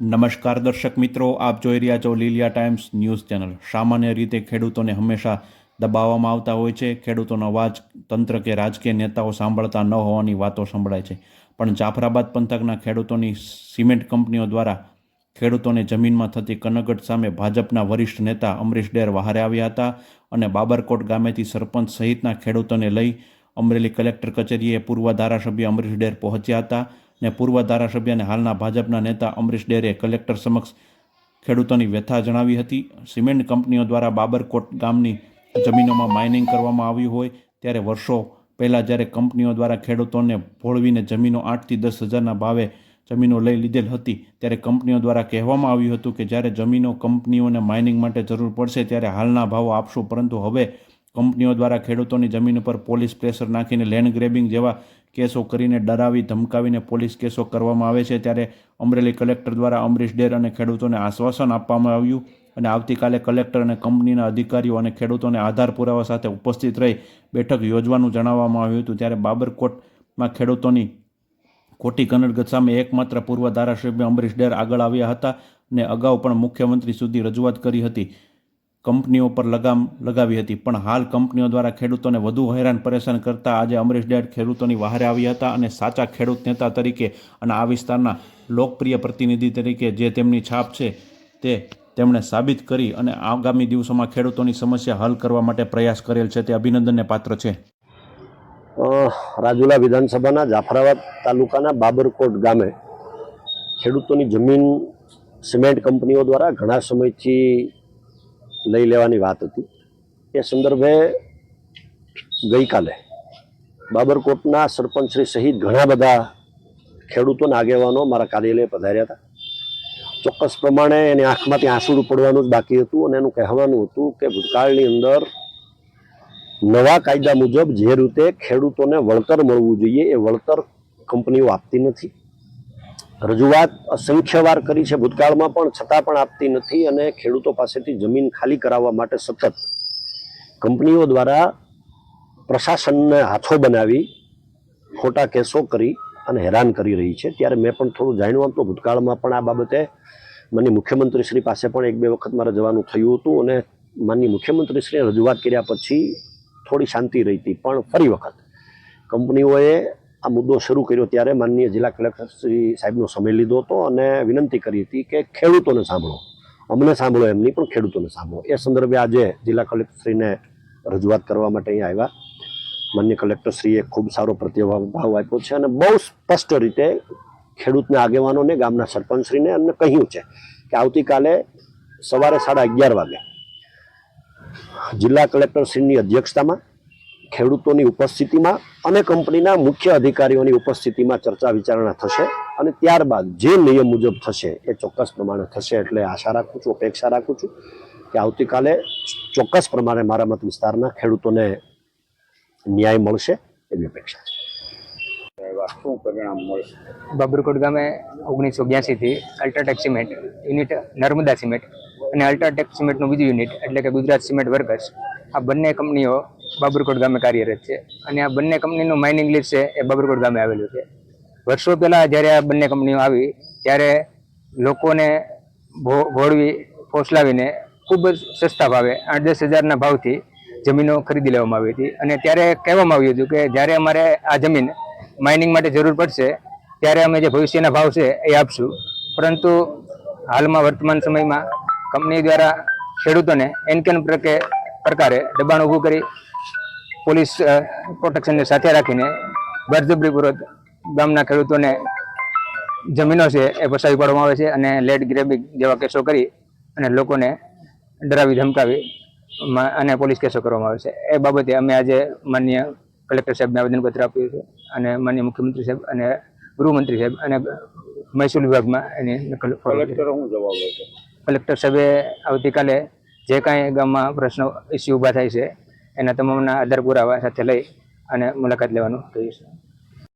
નમસ્કાર દર્શક મિત્રો, આપ જોઈ રહ્યા છો લીલિયા ટાઈમ્સ ન્યૂઝ ચેનલ. સામાન્ય રીતે ખેડૂતોને હંમેશા દબાવવામાં આવતા હોય છે. ખેડૂતોનો અવાજ તંત્ર કે રાજકીય નેતાઓ સાંભળતા ન હોવાની વાતો સંભળાય છે. પણ જાફરાબાદ પંથકના ખેડૂતોની સિમેન્ટ કંપનીઓ દ્વારા ખેડૂતોને જમીનમાં થતી કનગટ સામે ભાજપના વરિષ્ઠ નેતા અમરીશ ડેર વહારે આવ્યા હતા અને બાબરકોટ ગામેથી સરપંચ સહિતના ખેડૂતોને લઈ અમરેલી કલેક્ટર કચેરીએ પૂર્વ ધારાસભ્ય અમરીશ ડેર પહોંચ્યા હતા. ને પૂર્વ ધારાસભ્ય અને હાલના ભાજપના નેતા અમરીશ ડેરે કલેક્ટર સમક્ષ ખેડૂતોની વ્યથા જણાવી હતી. સિમેન્ટ કંપનીઓ દ્વારા બાબરકોટ ગામની જમીનોમાં માઇનિંગ કરવામાં આવ્યું હોય ત્યારે વર્ષો પહેલાં જ્યારે કંપનીઓ દ્વારા ખેડૂતોને ભોળવીને જમીનો આઠથી દસ હજારના ભાવે જમીનો લઈ લીધેલ હતી ત્યારે કંપનીઓ દ્વારા કહેવામાં આવ્યું હતું કે જ્યારે જમીનો કંપનીઓને માઇનિંગ માટે જરૂર પડશે ત્યારે હાલના ભાવો આપશું. પરંતુ હવે કંપનીઓ દ્વારા ખેડૂતોની જમીન ઉપર પોલીસ પ્રેશર નાખીને લેન્ડ ગ્રેબિંગ જેવા કેસો કરીને ડરાવી, ધમકાવીને પોલીસ કેસો કરવામાં આવે છે ત્યારે અમરેલી કલેક્ટર દ્વારા અમરીશ ડેર અને ખેડૂતોને આશ્વાસન આપવામાં આવ્યું અને આવતીકાલે કલેક્ટર અને કંપનીના અધિકારીઓ અને ખેડૂતોને આધાર પુરાવા સાથે ઉપસ્થિત રહી બેઠક યોજવાનું જણાવવામાં આવ્યું હતું. ત્યારે બાબરકોટમાં ખેડૂતોની ખોટી કનડગત સામે એકમાત્ર પૂર્વ ધારાસભ્ય અમરીશ ડેર આગળ આવ્યા હતા ને અગાઉ પણ મુખ્યમંત્રી સુધી રજૂઆત કરી હતી. કંપનીઓ પર લગામ લગાવી હતી. પણ હાલ કંપનીઓ દ્વારા ખેડૂતોને વધુ હેરાન પરેશાન કરતા આજે અમરીશ ડેડ ખેડૂતોની વહારે આવ્યા હતા અને સાચા ખેડૂત નેતા તરીકે અને આ વિસ્તારના લોકપ્રિય પ્રતિનિધિ તરીકે જે તેમની છાપ છે તે તેમણે સાબિત કરી અને આગામી દિવસોમાં ખેડૂતોની સમસ્યા હલ કરવા માટે પ્રયાસ કરેલ છે. તે અભિનંદનને પાત્ર છે. રાજુલા વિધાનસભાના જાફરાબાદ તાલુકાના બાબરકોટ ગામે ખેડૂતોની જમીન સિમેન્ટ કંપનીઓ દ્વારા ઘણા સમયથી લઈ લેવાની વાત હતી. એ સંદર્ભે ગઈકાલે બાબરકોટના સરપંચશ્રી સહિત ઘણા બધા ખેડૂતોના આગેવાનો મારા કાર્યાલય પધાર્યા હતા. ચોક્કસ પ્રમાણે એની આંખમાંથી આંસુડું પડવાનું જ બાકી હતું અને એનું કહેવાનું હતું કે ભૂતકાળની અંદર નવા કાયદા મુજબ જે રીતે ખેડૂતોને વળતર મળવું જોઈએ એ વળતર કંપનીઓ આપતી નથી. રજૂઆત અસંખ્ય વાર કરી છે. ભૂતકાળમાં પણ છતાં પણ આપતી નથી અને ખેડૂતો પાસેથી જમીન ખાલી કરાવવા માટે સતત કંપનીઓ દ્વારા પ્રશાસનને હાથો બનાવી ખોટા કેસો કરી અને હેરાન કરી રહી છે. ત્યારે મેં પણ થોડું જાણ્યું. હતું ભૂતકાળમાં પણ આ બાબતે માનની મુખ્યમંત્રીશ્રી પાસે પણ એક બે વખત મારે જવાનું થયું હતું અને માનની મુખ્યમંત્રીશ્રીએ રજૂઆત કર્યા પછી થોડી શાંતિ રહી હતી. પણ ફરી વખત કંપનીઓએ આ મુદ્દો શરૂ કર્યો ત્યારે માનનીય જિલ્લા કલેક્ટર શ્રી સાહેબનો સમય લીધો હતો અને વિનંતી કરી હતી કે ખેડૂતોને સાંભળો. અમને સાંભળો એમની પણ ખેડૂતોને સાંભળો. એ સંદર્ભે આજે જિલ્લા કલેક્ટરશ્રીને રજૂઆત કરવા માટે અહીંયા આવ્યા. માન્ય કલેક્ટરશ્રીએ ખૂબ સારો પ્રતિભાવ આપ્યો છે અને બહુ સ્પષ્ટ રીતે ખેડૂતના આગેવાનોને, ગામના સરપંચશ્રીને એમને કહ્યું છે કે આવતીકાલે સવારે સાડા અગિયાર વાગે જિલ્લા કલેક્ટરશ્રીની અધ્યક્ષતામાં, ખેડૂતોની ઉપસ્થિતિમાં અને કંપનીના મુખ્ય અધિકારીઓની ઉપસ્થિતિમાં ચર્ચા વિચારણા થશે અને ત્યારબાદ જે નિયમ મુજબ થશે એ ચોક્કસ પ્રમાણે થશે એટલે આશા રાખું છું અપેક્ષા રાખું છું કે આવતીકાલે ચોક્કસ પ્રમાણે મારા મત વિસ્તારના ખેડૂતોને ન્યાય મળશે એવી અપેક્ષા છે. શું પરિણામ મળશે? બાબરકોટ ગામે ઓગણીસો બ્યાસીથી UltraTech cement unit Narmada cement અને અલ્ટ્રાટેક સિમેન્ટનું બીજું યુનિટ એટલે કે ગુજરાત સિમેન્ટ વર્કર્સ આ બંને કંપનીઓ બાબરકોટ ગામે કાર્યરત છે. અને આ બંને કંપનીનું માઇનિંગ લીઝ છે, એ બાબરકોટ ગામે આવેલું છે. વર્ષો પહેલાં જ્યારે આ બંને કંપનીઓ આવી, ત્યારે લોકોને ભોળવી ફોસલાવીને ખૂબ જ સસ્તા ભાવે, આઠ દસ હજારના ભાવથી જમીનો ખરીદી લેવામાં આવી હતી. અને ત્યારે કહેવામાં આવ્યું હતું કે જ્યારે અમારે આ જમીન માઇનિંગ માટે જરૂર પડશે, ત્યારે અમે જે ભવિષ્યના ભાવ છે, એ આપશું. પરંતુ હાલમાં વર્તમાન સમયમાં કંપની દ્વારા ખેડૂતોને એનકેન પ્રકે પ્રકારે દબાણ ઊભું કરી પોલીસ પ્રોટેક્શનને સાથે રાખીને બળજબરીપૂર્વક ગામના ખેડૂતોને જમીનો છે એ પસાવી પાડવામાં આવે છે અને લેડ ગ્રેબિંગ જેવા કેસો કરી અને લોકોને ડરાવી ધમકાવી અને પોલીસ કેસો કરવામાં આવે છે. એ બાબતે અમે આજે માન્ય કલેક્ટર સાહેબને આવેદનપત્ર આપ્યું છે અને માન્ય મુખ્યમંત્રી સાહેબ અને ગૃહમંત્રી સાહેબ અને મહેસૂલ વિભાગમાં એની કલેક્ટર સાહેબે આવતીકાલે જે કાંઈ ગામમાં પ્રશ્નો ઇસ્યુ ઊભા થાય છે, એના તમામના આધાર પુરાવા સાથે લઈ અને મુલાકાત લેવાનું કહ્યું છે.